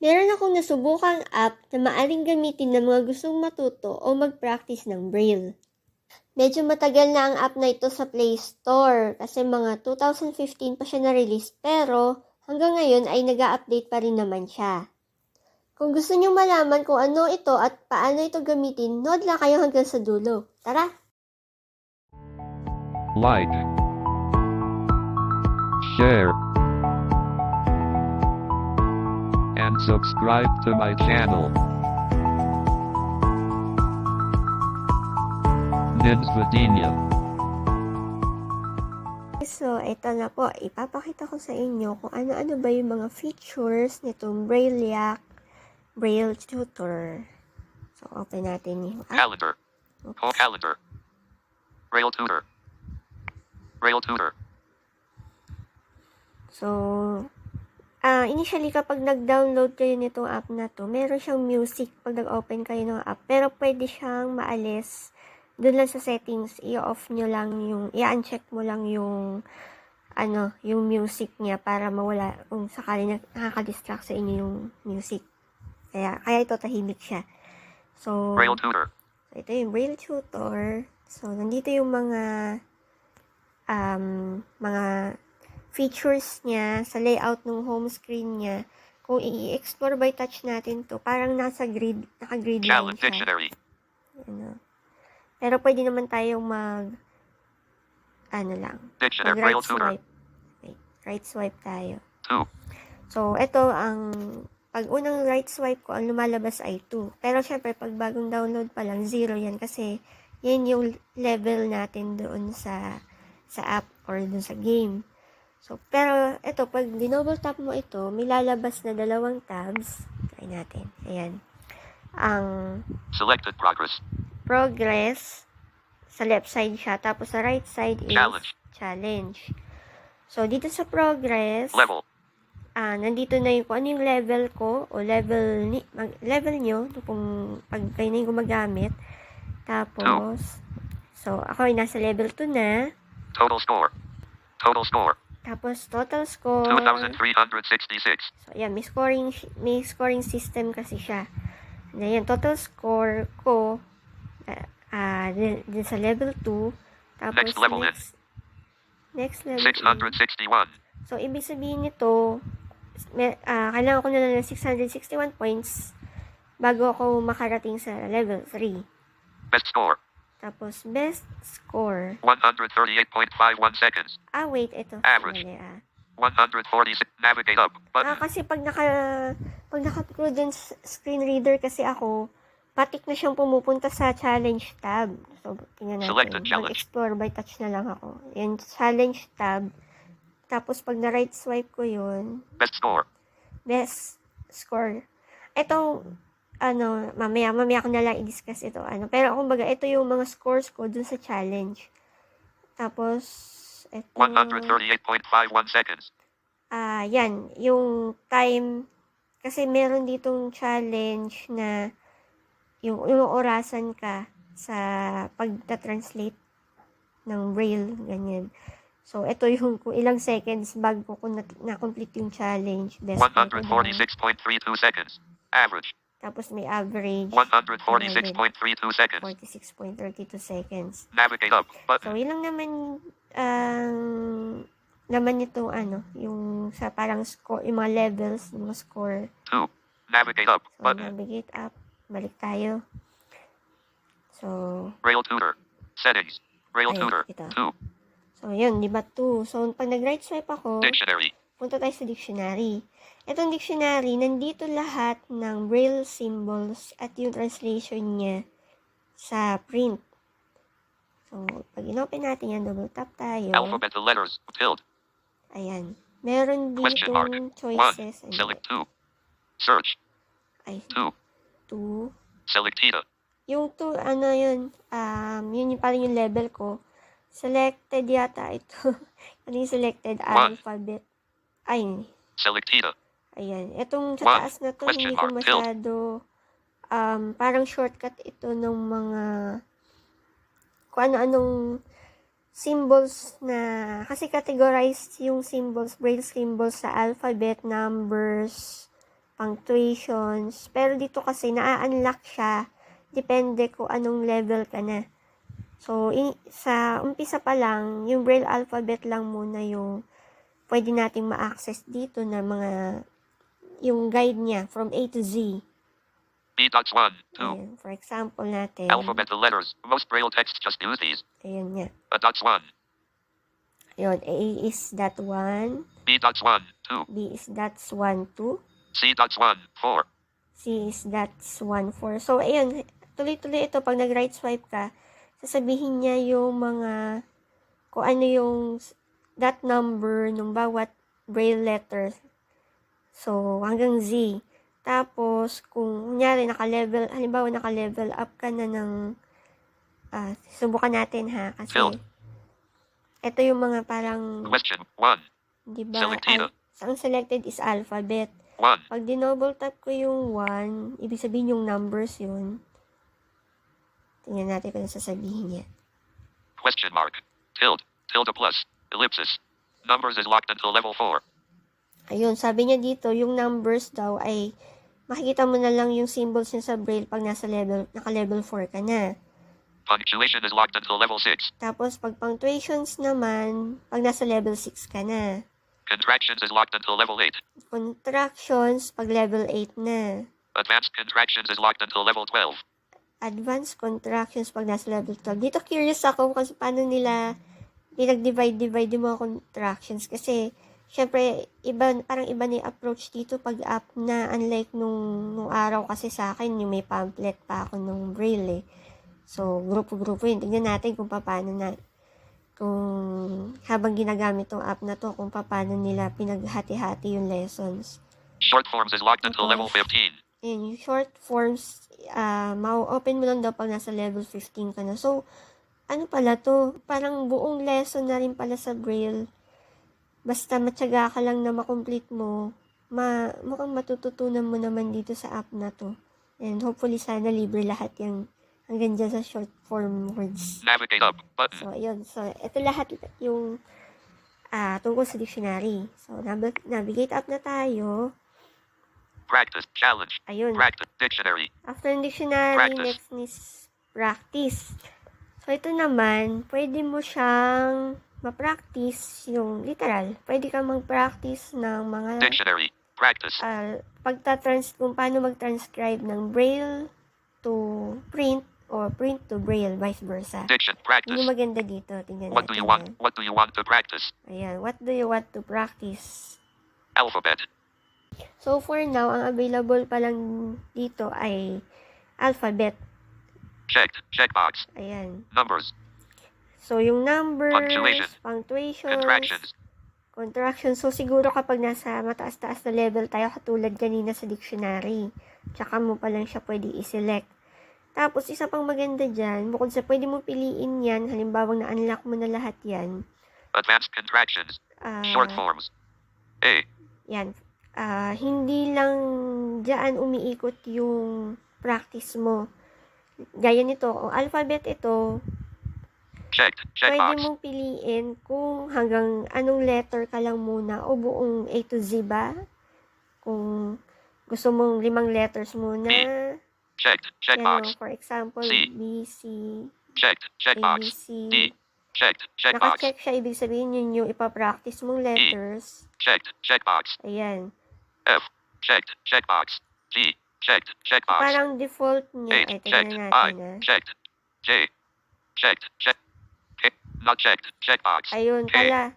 Meron akong nasubukang app na maaring gamitin ng mga gustong matuto o mag-practice ng Braille. Medyo matagal na ang app na ito sa Play Store kasi mga 2015 pa siya na-release pero hanggang ngayon ay nag update pa rin naman siya. Kung gusto niyo malaman kung ano ito at paano ito gamitin, nood lang kayo hanggang sa dulo. Tara! like, share, and subscribe to my channel. Ninsvedenia So, ito na po. Ipapakita ko sa inyo kung ano-ano ba yung mga features nitong Brailleac Braille Tutor. So, open natin yung app. Calendar. Whole calendar. Rail tutor. Rail tutor. So, ah initially kapag nag-download kayo nitong app na to, meron siyang music pag nag-open kayo ng app. Pero pwede siyang maalis doon lang sa settings, i-off nyo lang yung, i-uncheck mo lang yung, ano, yung music niya para mawala, kung sakali na nakaka-distract sa inyo yung music. Kaya, kaya ito tahimik siya. So, Rail tutor. So, ito yung Braille Tutor. So, nandito yung mga um, mga features niya sa layout ng home screen niya. Kung i-explore by touch natin to, parang nasa grid, naka-grid lang siya. dictionary. Ano. Pero pwede naman tayong mag, ano lang, mag right swipe. Wait, right swipe tayo. Two. So, ito ang, pag unang right swipe ko, ang lumalabas ay 2. Pero syempre, pag bagong download pa lang, 0 yan kasi yan yung level natin doon sa sa app or doon sa game. So, pero ito, pag dinouble tap mo ito, may lalabas na dalawang tabs. Try natin. Ayan. Ang Selected progress. progress, sa left side siya. Tapos sa right side is Challenge. challenge. So, dito sa progress, Level. ah nandito na yung kung ano yung level ko o level ni mag, level nyo kung pag kayo na yung gumagamit. Tapos, so, ako ay nasa level 2 na. Total score. Total score. Tapos, total score. 2,366. So, ayan, may scoring, may scoring system kasi siya. Na yan, total score ko, ah, ah, din, din sa level 2. Tapos, Next level next, next level is- 661. So, ibig sabihin nito, may, ah, kailangan ko na lang ng 661 points bago ako makarating sa level 3. Best score. Tapos, best score. 138.51 seconds. Ah, wait, ito. Average. Mali, ah. 146. Navigate up. Ah, Button. kasi pag naka, pag naka-prudence screen reader kasi ako, patik na siyang pumupunta sa challenge tab. So, tingnan natin. Selected challenge. Mag-explore by touch na lang ako. Yan, challenge tab. Tapos, pag na-right swipe ko yun, Best score. best score. Ito, ano, mamaya, mamaya ko na lang i-discuss ito. Ano, pero kumbaga, ito yung mga scores ko dun sa challenge. Tapos, ito, 138.51 seconds. ah, yan, yung time, kasi meron ditong challenge na yung, yung orasan ka sa pagta-translate ng braille, ganyan. So, ito yung kung ilang seconds bago ko na- na-complete yung challenge. Best score ko doon. 146.32 seconds. Average. Tapos may average 146.32 seconds. 46.32 seconds. Navigate up. So, Button. yun lang naman ang naman nitong ano, yung sa parang score, yung mga levels, yung mga score. 2. Navigate up. So, Button. navigate up. Balik tayo. So, Rail tutor. Settings. Rail Ayun, tutor. ito. 2. so yun, di ba 2? So, pag nag-right swipe ako, Dictionary. Punta tayo sa dictionary. Itong dictionary, nandito lahat ng braille symbols at yung translation niya sa print. So, pag inopen natin yan, double tap tayo. Alphabet letters. Tilde. Ayan. Meron Question mark. ditong 1. choices. Ano Select? 2. Search. Ay, 2. 2. Select Tita. Yung 2, ano yun, um, yun yung parang yung level ko. Selected yata ito. ano yung selected? One. Alphabet. Ay, Select Tita. Ayan. Itong sa taas na to, hindi ko masyado, um, parang shortcut ito ng mga, kung ano-anong symbols na, kasi categorized yung symbols, braille symbols sa alphabet, numbers, punctuations. Pero dito kasi naa-unlock siya. Depende kung anong level ka na. So, in, sa umpisa pa lang, yung Braille alphabet lang muna yung pwede nating ma-access dito na mga yung guide niya from A to Z. B dots 1, 2. Ayan, for example natin. Alphabet the letters. Most braille texts just use these. Ayan nga. A dots 1. Ayun, A is dot 1, B dots 1, 2. B is dots 1, 2, C dots 1, 4. C is dots 1, 4. So, ayun, tuloy-tuloy ito. Pag nag-right swipe ka, sasabihin niya yung mga, kung ano yung dot number ng bawat braille letter. So, hanggang Z. Tapos, kung kunyari naka-level, halimbawa naka-level up ka na ng, ah, subukan natin ha, kasi, Filled. ito yung mga parang, Question 1, di ba, Selected. al- ang selected is alphabet. 1. Pag dinoble tap ko yung 1, ibig sabihin yung numbers yun. Tingnan natin kung ano sasabihin niya. Question mark. Tilde. Tilde plus. Ellipsis. Numbers is locked until level 4. Ayun, sabi niya dito, yung numbers daw ay makikita mo na lang yung symbols niya sa braille pag nasa level, naka-level 4 ka na. Punctuation is locked until level 6. Tapos, pag punctuations naman, pag nasa level 6 ka na. Contractions is locked until level 8. Contractions, pag level 8 na. Advanced contractions is locked until level 12. advanced contractions pag nasa level 12. Dito curious ako kung paano nila pinag-divide-divide yung mga contractions. Kasi, syempre, iba, parang iba yung approach dito pag up na unlike nung, nung araw kasi sa akin, yung may pamphlet pa ako nung braille eh. So, grupo-grupo yun. Tingnan natin kung paano na, kung habang ginagamit tong app na to, kung paano nila pinaghati-hati yung lessons. Short forms is locked until level Okay. 15. Ayan, yung short forms, ah ma-open mo lang daw pag nasa level 15 ka na. So, ano pala to? Parang buong lesson na rin pala sa Braille. Basta matyaga ka lang na makomplete mo, ma mukhang matututunan mo naman dito sa app na to. And hopefully sana libre lahat yung hanggang dyan sa short form words. Navigate up. Button. So, ayun. So, ito lahat yung ah tungkol sa dictionary. So, nab- navigate up na tayo. Practice. Challenge. Ayun. Practice. Dictionary. After dictionary, Practice. next is practice. So, ito naman, pwede mo siyang ma-practice yung literal. Pwede ka mag-practice ng mga Dictionary. Practice. uh, pagta-trans kung paano mag-transcribe ng braille to print or print to braille, vice versa. Diction. Practice. yung maganda dito. Tingnan What do you want? What do you want to practice? Ayan. What do you want to practice? Alphabet. So, for now, ang available pa lang dito ay alphabet. Checked. Checkbox. Ayan. Numbers. So, yung numbers, Punctuation. punctuations, Contractions. contractions. So, siguro kapag nasa mataas-taas na level tayo, katulad kanina sa dictionary, tsaka mo pa lang siya pwede i-select. Tapos, isa pang maganda dyan, bukod sa pwede mo piliin yan, halimbawa na-unlock mo na lahat yan, Advanced contractions. ah, Short forms. A. yan, ah, hindi lang dyan umiikot yung practice mo. Gaya nito, kung alphabet ito, Checked. pwede Checkbox. mong piliin kung hanggang anong letter ka lang muna o buong A to Z ba? Kung gusto mong limang letters muna, Checked. yan o, Checkbox. for example, C. B, C, Checked. A, B, Checkbox. C. D. Checked. Checkbox. Naka-check siya, ibig sabihin yun yung ipapractice mong letters. Checked. Checkbox. Ayan. F. Checked. Checkbox. G. Checked. Checkbox. Parang default niya, ay H. Checked. tingnan I. natin ah. Checked. J. Checked. Check. K. Not checked. Checkbox. Ayun K. pala.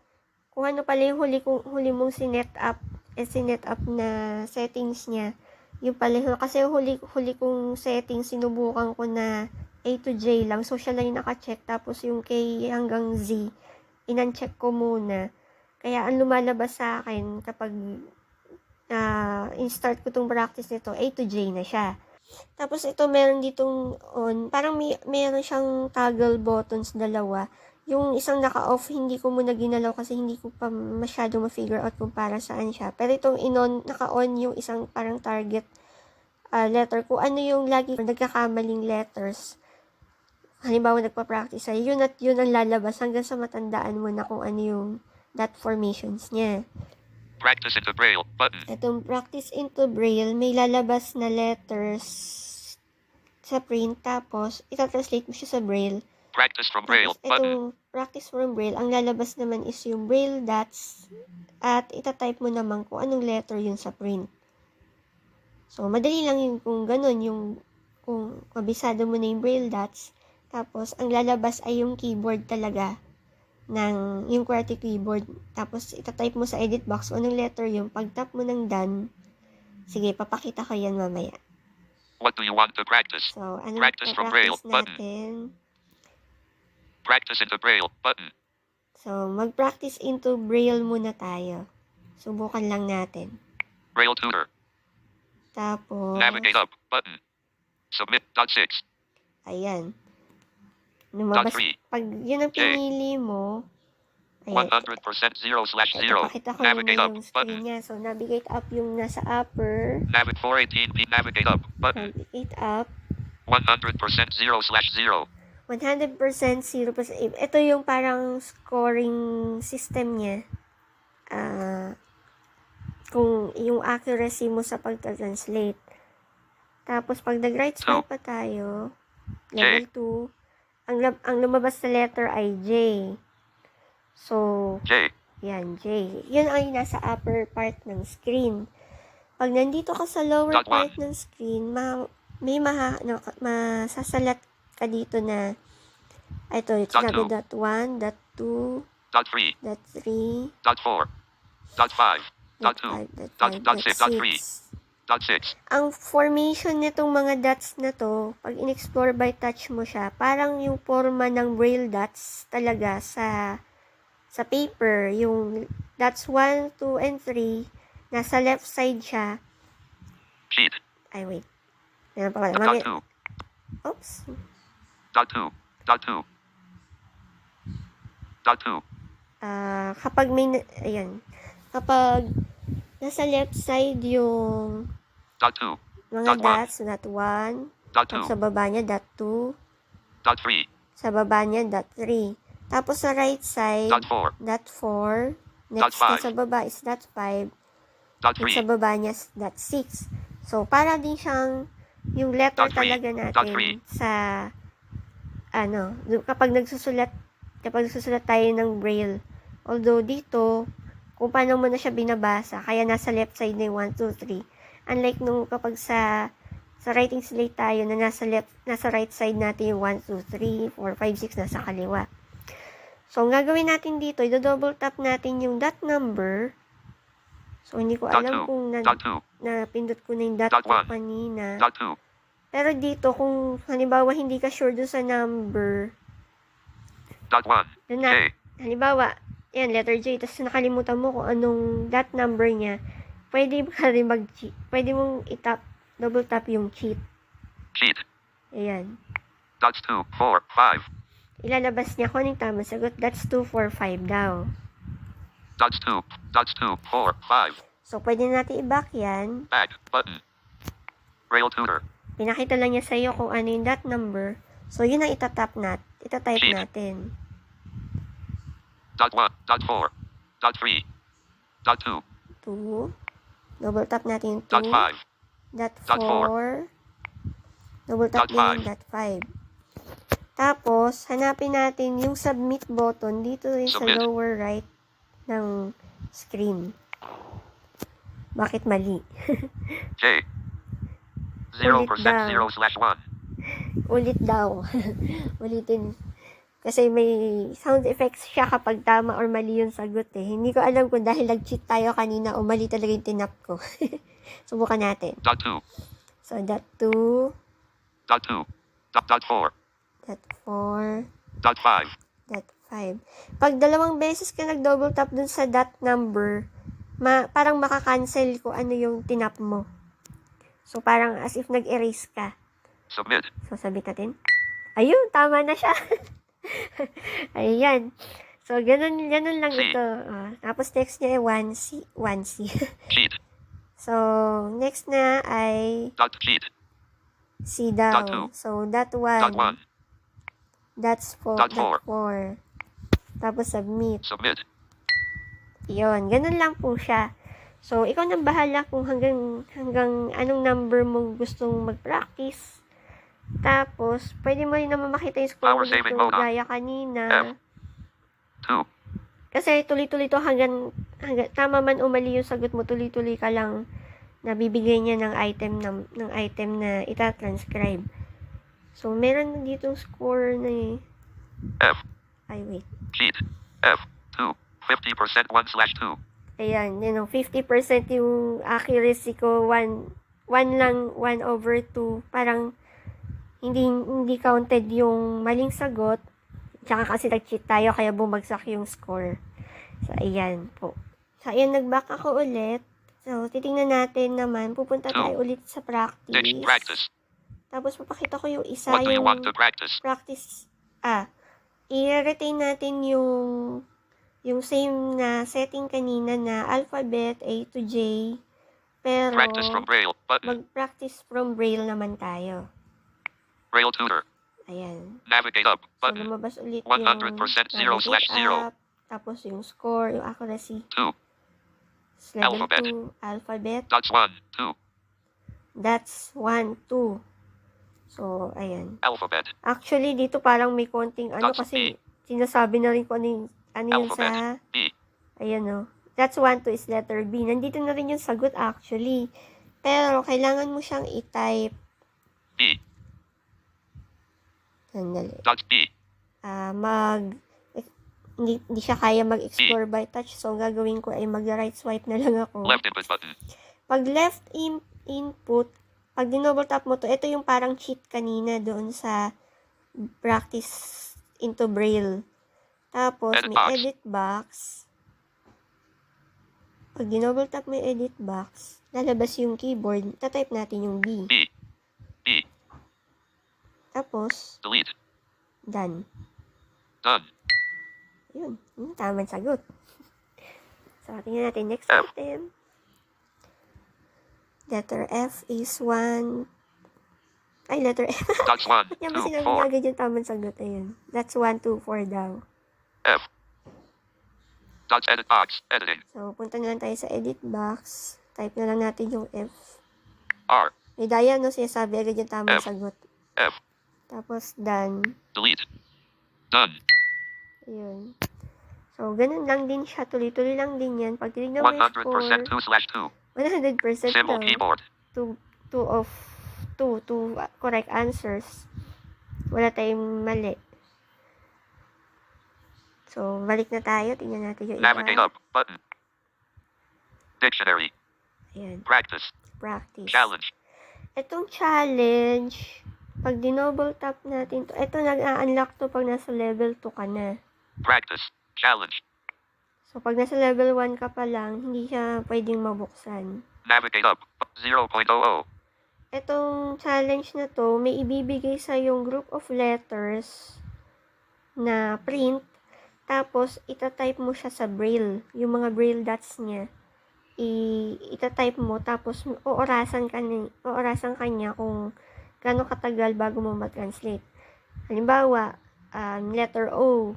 Kung ano pala yung huli, kong, huli mong sinet up, eh, sinet up na settings niya. Yung pala yun. Kasi huli, huli kong settings, sinubukan ko na A to J lang. So, siya lang yung naka-check. Tapos yung K hanggang Z, inan-check ko muna. Kaya ang lumalabas sa akin kapag ah in-start ko tong practice nito, A to J na siya. Tapos ito meron ditong on, parang may meron siyang toggle buttons dalawa. Yung isang naka-off, hindi ko muna ginalaw kasi hindi ko pa masyado ma-figure out kung para saan siya. Pero itong inon, naka-on yung isang parang target ah, letter. Kung ano yung lagi nagkakamaling letters. Halimbawa, nagpa-practice ay yun at yun ang lalabas hanggang sa matandaan mo na kung ano yung dot formations niya. Practice into Braille. Button. Itong practice into braille, may lalabas na letters sa print, tapos itatranslate mo siya sa braille. Practice from Braille. Tapos Button. itong practice from braille, ang lalabas naman is yung braille dots at itatype mo naman kung anong letter yun sa print. So, madali lang yung kung ganun, yung kung kabisado mo na yung braille dots, tapos ang lalabas ay yung keyboard talaga ng yung QWERTY keyboard. Tapos itatype mo sa edit box kung anong letter yung pag tap mo ng done. Sige, papakita ko yan mamaya. What do you want to practice? So, ano Practice from Braille practice button. natin? Practice into Braille. Button. So, mag-practice into Braille muna tayo. Subukan lang natin. Braille tutor. Tapos, Navigate up. Button. Submit. Dot six. ayan. Lumabas, pag yun ang pinili mo, ayan, hundred percent zero slash ito, zero. pakita ko Navigate muna up. yung screen Button. niya. So, navigate up yung nasa upper, Navigate 418p. Navigate up. Button. navigate up, One hundred percent zero slash zero. 100%, 0%. Ito yung parang scoring system niya. Ah, kung yung accuracy mo sa pagta-translate. Tapos, pag nag-right swipe pa tayo, level 2, ang, ang lumabas sa letter ay J. So, J. Yan, J. Yun ay nasa upper part ng screen. Pag nandito ka sa lower Dot part one. ng screen, ma may maha, no, masasalat ka dito na ito, sinabi dot 1, dot 2, dot 3, dot 3, dot 4, dot 5, dot 2, dot 5, dot 6, dot 3, ang formation nitong mga dots na to, pag in-explore by touch mo siya, parang yung forma ng braille dots talaga sa sa paper. Yung dots 1, 2, and 3, nasa left side siya. Sheet. Ay, wait. Meron pa pala. Mami, oops. Dot two. Dot two. Dot two. Ah, kapag may, ayan. Kapag nasa left side yung Dot two. mga Dot one. dots, dot 1, Dot two. tapos sa baba niya, dot 2, Dot three. sa baba niya, dot 3. Tapos sa right side, Dot four. dot 4. Next Dot sa baba is dot 5. Dot At three. sa baba niya dot 6. So, para din siyang yung letter Dot talaga Dot three. natin sa ano, kapag nagsusulat kapag nagsusulat tayo ng braille. Although dito, kung paano mo na siya binabasa, kaya nasa left side na yung 1, 2, 3. Unlike nung kapag sa sa writing slate tayo na nasa left, nasa right side natin yung 1, 2, 3, 4, 5, 6 nasa kaliwa. So, ang gagawin natin dito, i-double tap natin yung dot number. So, hindi ko alam kung na, Dot two. na pindot ko na yung dot Dot one. kanina. Dot two. Pero dito, kung halimbawa hindi ka sure doon sa number, Dot one. doon na, J. halimbawa, yan, letter J, tapos nakalimutan mo kung anong dot number niya, pwede ka rin mag pwede mong itap, double tap yung cheat. Sheet. Ayan. Dots two. Four. Five. Ilalabas niya kung anong tama sagot. That's 2, 4, 5 daw. Dots two. Dots two. Four. Five. So, pwede natin i-back yan. Back. Button. Braille tutor. Pinakita lang niya sa iyo kung ano yung dot number. So, yun ang itatap nat, itatype Cheat. natin. Dot one. Dot four. Dot three. Dot two. 2. Double tap natin yung 2. Dot five. Dot Dot 4. Double tap din yung dot 5. Tapos, hanapin natin yung submit button dito rin sa Submit. lower right ng screen. Bakit mali? J. Zero Ulit percent daw. zero slash one. Ulit daw. Ulitin. Kasi may sound effects siya kapag tama or mali yung sagot eh. Hindi ko alam kung dahil nag-cheat tayo kanina o mali talaga yung tinap ko. Subukan natin. Dot two. So, dot 2, Dot two. Dot dot four. dot 4, Dot five. dot 5. Pag dalawang beses ka nag-double tap dun sa dot number, ma parang makakancel kung ano yung tinap mo. So, parang as if nag-erase ka. Submit. So, sabit natin. Ayun, tama na siya. Ayan. So, ganun, ganun lang C. ito. Ah, tapos, next niya ay 1C. 1C. Sheet. so, next na ay Dot sheet. C daw. Dot two. So, dot 1. Dot one. That's 4. Dot Dot 4. Tapos, submit. Submit. Yun. Ganun lang po siya. So, ikaw nang bahala kung hanggang, hanggang anong number mo gustong mag-practice. Tapos, pwede mo rin naman makita yung score mo dito, on. gaya kanina. F. 2. Kasi tuloy-tuloy to hanggang, hanggang tama man umali yung sagot mo, tuloy-tuloy ka lang nabibigay niya ng item ng, ng item na itatranscribe. So, meron na ditong score na eh. F. Ay, wait. Cheat. F. 2. 50% 1 slash 2. Ayan, you know, 50% yung accuracy ko, 1, 1 lang, 1 over 2. Parang, hindi, hindi counted yung maling sagot. Tsaka kasi nag-cheat tayo, kaya bumagsak yung score. So, ayan po. So, ayan, nag-back ako ulit. So, titingnan natin naman. Pupunta Two. tayo ulit sa practice. Practice. Tapos, papakita ko yung isa, What do you yung want to practice? practice. Ah, i-retain natin yung yung same na setting kanina na alphabet A to J. Pero, Practice from Braille. Button. mag-practice from Braille naman tayo. Braille tutor. Ayan. Navigate up. So, Button. lumabas ulit 100% yung zero navigate slash zero. up, Tapos yung score, yung accuracy. 2. is Level Alphabet. 2, alphabet. Dots 1. 2. That's 1, 2. So, ayan. Alphabet. Actually, dito parang may konting ano That's kasi sinasabi na rin ko ano yung, ano yun sa. B. ayan o. That's 1, 2 is letter B. Nandito na rin yung sagot actually. Pero, kailangan mo siyang i-type. B. Sandali. Dots B. ah mag eh, hindi, hindi siya kaya mag-explore by touch. So, ang gagawin ko ay mag-right swipe na lang ako. Left input button. Pag left in, input, pag dinoble tap mo to, ito yung parang cheat kanina doon sa practice into braille. Tapos, Edit may box. edit box. Pag dinoble tap mo yung edit box, lalabas yung keyboard, tatype natin yung B. B. B. Tapos, Delete. done. Done. Yun, yung tamang sagot. so, tingnan natin next F. item. Letter F is 1. Ay, letter F. Dots 1. Yan ba 2. sinabi 4. niya agad yung tamang sagot? Ayun. That's 1, 2, 4 daw. F. Dots edit box. Editing. So, punta na lang tayo sa edit box. Type na lang natin yung F. R. May daya, no? Sinasabi agad yung tamang F. sagot. F. Tapos, done. Delete. Done. Ayun. So, ganun lang din siya. Tuloy-tuloy lang din yan. Pag tinignan mo yung 100% score, 2 slash 2. 100% Symbol daw. keyboard. two, two of two, two uh, correct answers. Wala tayong mali. So, balik na tayo. Tingnan natin yung Navigate iba. up. Button. Dictionary. Ayan, Practice. practice. Challenge. Itong challenge, pag dinoble tap natin to, ito nag-unlock to pag nasa level 2 ka na. Practice. Challenge. So, pag nasa level 1 ka pa lang, hindi siya pwedeng mabuksan. Navigate up. 0.00. Itong challenge na to, may ibibigay sa yung group of letters na print. Tapos, itatype mo siya sa braille. Yung mga braille dots niya. I, itatype mo. Tapos, oorasan ka, ni, oorasan ka niya kung gaano katagal bago mo mag-translate. Halimbawa, um, letter O.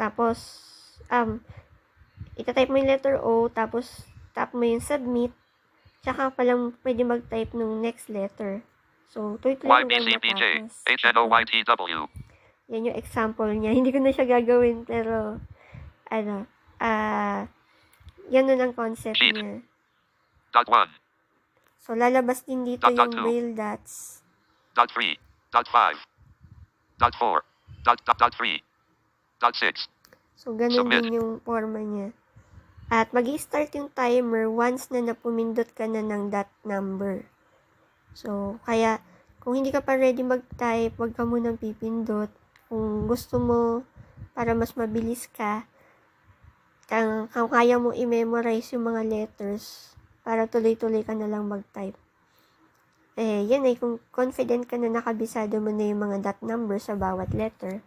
Tapos, um, itatype mo yung letter O. Tapos, tap mo yung submit. Tsaka pa lang pwede mag-type nung next letter. So, tuloy-tuloy matapos. HNOYTW. Yan yung example niya. Hindi ko na siya gagawin, pero, ano, ah, yan nun ang concept Cheat. niya. Dot 1. So, lalabas din dito Dot, dot yung two. braille dots. Dot 3. Dot 5. Dot 4. Dot, dot, dot 3. Dot 6. So, ganun Submit. din yung forma niya. At mag start yung timer once na napumindot ka na ng dot number. So, kaya, kung hindi ka pa ready mag-type, wag ka munang pipindot. Kung gusto mo, para mas mabilis ka, kung kaya mo i-memorize yung mga letters, para tuloy-tuloy ka na lang mag-type. Eh, yan ay kung confident ka na nakabisado mo na yung mga dot number sa bawat letter.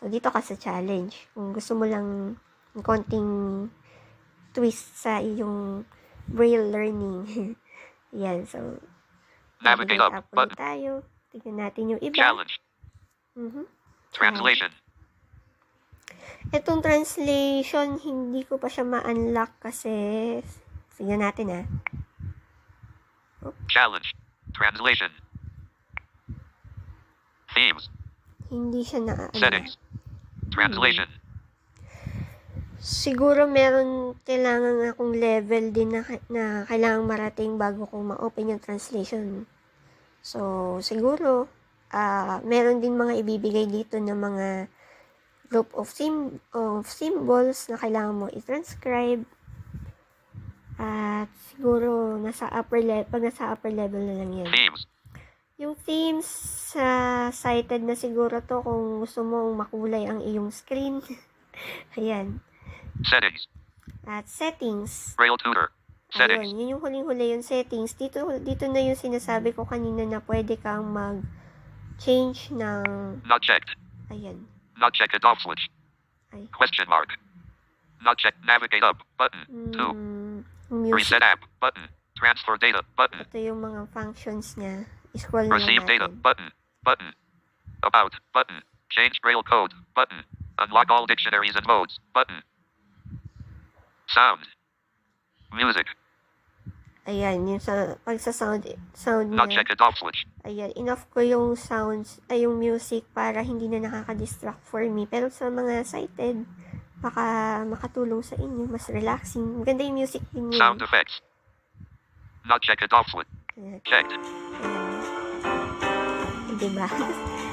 So, dito ka sa challenge. Kung gusto mo lang ng konting twist sa iyong braille learning. yan, so, Navigate up. Button. tayo. Tignan natin yung iba. Challenge. Mhm. Translation. Itong translation, hindi ko pa siya ma-unlock kasi Tingnan natin ah. Challenge. Translation. Themes. Hindi siya na ano. Settings. Translation. Siguro meron kailangan akong level din na, na kailangan marating bago ko ma-open yung translation. So, siguro, ah meron din mga ibibigay dito ng mga group of, sim of symbols na kailangan mo i-transcribe. At siguro, nasa upper level, pag nasa upper level na lang yan. Themes. Yung themes sa cited na siguro to kung gusto mong makulay ang iyong screen. Ayan. Settings. At settings. Braille tutor. Settings. Ayun, yun yung huling-huli yung settings. Dito, dito na yung sinasabi ko kanina na pwede kang mag-change ng, Not checked. ayan, Not checked off switch. ay, Question mark. Not checked. Navigate up. Button. Two. Music. Reset app. Button. Transfer data. Button. Ito yung mga functions niya. Scroll na lang Receive data. natin. Button. Button. About. Button. Change Braille code. Button. Unlock all dictionaries and modes. Button. Sound. Music. Ayan, yung sa, pag sa sound, Not niya. checked it off switch. Ayan, inoff ko yung sounds, ay yung music para hindi na nakaka-distract for me. Pero sa mga sighted, baka makatulong sa inyo, mas relaxing. Maganda yung music din yun. Sound effects. Not checked it off switch. Ayan, Checked. ayan. Diba?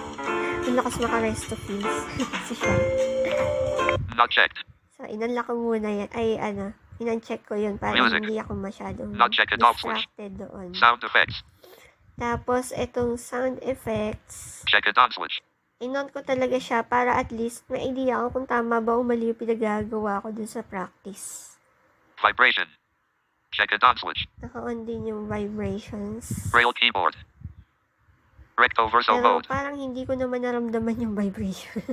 Ang lakas maka-rest of feels. si Sean. Not checked. So, inunlock ko muna yan. Ay, ano, in-uncheck ko yun para Music. hindi ako masyadong Not check it off switch. distracted doon. Sound effects. Tapos, itong sound effects, Check it on switch. Inon ko talaga siya para at least may idea ako kung tama ba o mali yung pinagagawa ko dun sa practice. Vibration. Check it on switch. Naka-on din yung vibrations. Braille keyboard. Recto verso Pero mode. parang hindi ko naman naramdaman yung vibration.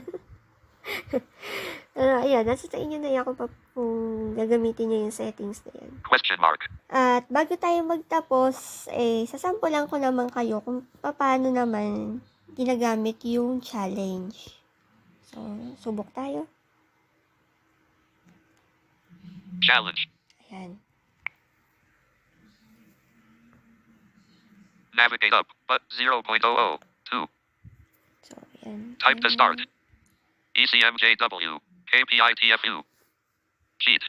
Pero ayan, nasa sa inyo na yan kung, pa, kung gagamitin nyo yung settings na yan. Question mark. At bago tayo magtapos, eh, sasampulan ko naman kayo kung paano naman ginagamit yung challenge. So, subok tayo. Challenge. Ayan. Navigate up. But 0.002. So, ayan. Type to start. ECMJW. KPITFU. Cheat.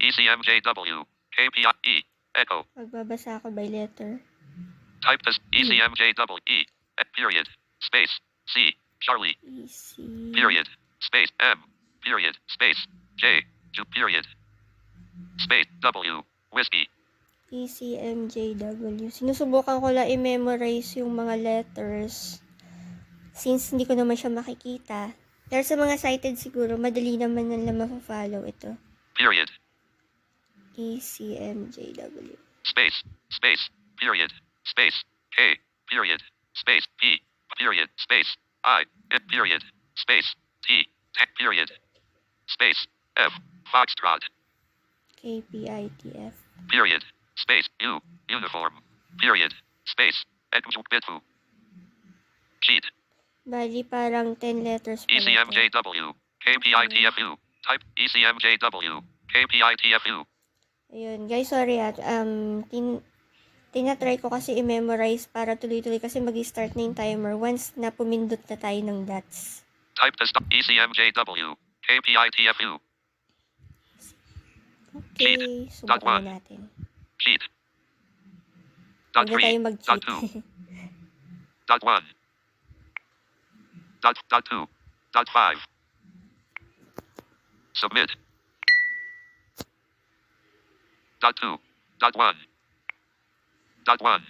E ECMJW. KPI. E. Echo. Magbabasa ako by letter. Type E ECMJW. E. E- Period. Space. C. Charlie. Easy. Period. Space. M. Period. Space. J. Ju. Period. Space. W. Whiskey. E ECMJW. Sinusubukan ko lang i-memorize yung mga letters since hindi ko naman siya makikita. Pero sa mga cited siguro, madali naman nila mafa-follow ito. Period. E ECMJW. Space. Space. Period. Space. K. Period. Space. P. Period. Space. I. Period. Space. T. T. Period. Space. F. Foxtrot. KPITF. Period. Space. U. Uniform. Period. Space. Ekju Bitfu. Cheat. Bali, parang 10 letters E. ECMJW. KPITFU. Type E ECMJW. KPITFU. Ayun, guys, sorry at um, tin tinatry ko kasi i-memorize para tuloy-tuloy kasi mag-start na yung timer once na pumindot na tayo ng dots. Type to stop ECMJW. KPITFU. Okay, subukan na natin. Cheat. Dot Huwag na tayo 3. Dot mag-cheat. 2. Dot 1. Dot, dot 2. Dot 5. Submit. Dot 2. Dot 1. Dot 1.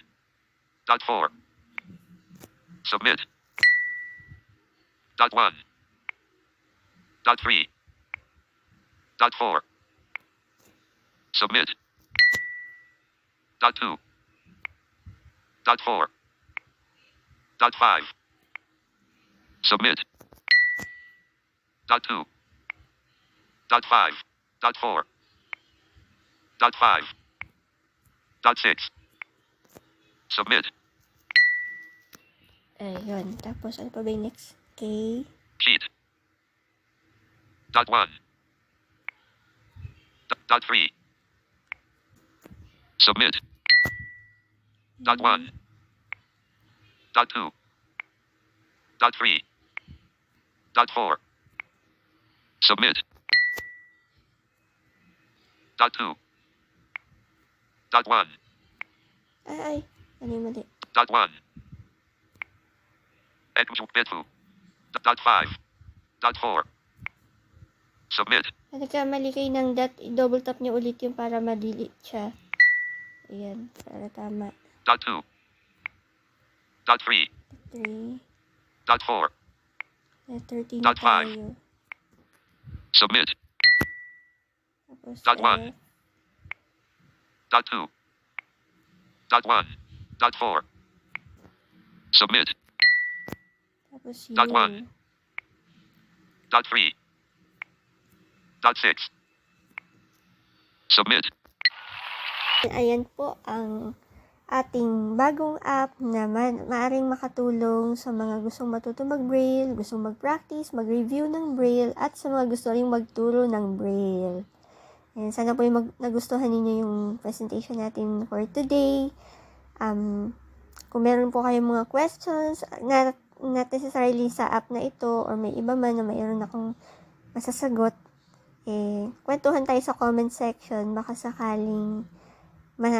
Dot 4. Submit. Dot 1. Dot 3. Dot 4. Submit. Dot 2. Dot 4. Dot 5. Submit. Dot 2. Dot 5. Dot 4. Dot 5. Dot 6. Submit. Ayun, tapos ano pa ba yung next? K, Cheat. Dot 1. D- dot 3. Submit. Dot one. Dot two. Dot three. Dot four. Submit. Dot two. Dot one. Ay, ay. Yung mali? Dot one. Equal Bitfu. Dot- Dot five. Dot four. Submit. Kung nagkamali kayo ng dot, i-double tap niyo ulit yung para ma-delete siya. Ayan, para tama. Dot two. Dot three. 3, Dot four. letter T na Dot five. tayo. Submit. Tapos Dot one. F, Dot two. Dot one. Dot four. Submit. tapos Dot U. one. Dot three. Dot six. Submit. Ayan po ang ating bagong app na ma- maaring makatulong sa mga gustong matuto mag-braille, gustong mag-practice, mag-review ng braille, at sa mga gusto rin magturo ng braille. And sana po yung mag- nagustuhan ninyo yung presentation natin for today. Um, kung meron po kayong mga questions, na, not necessarily sa app na ito, or may iba man na mayroon akong masasagot, eh, kwentuhan tayo sa comment section, baka sakaling ma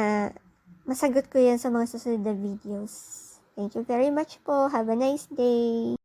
masagot ko yan sa mga susunod na videos. Thank you very much po. Have a nice day.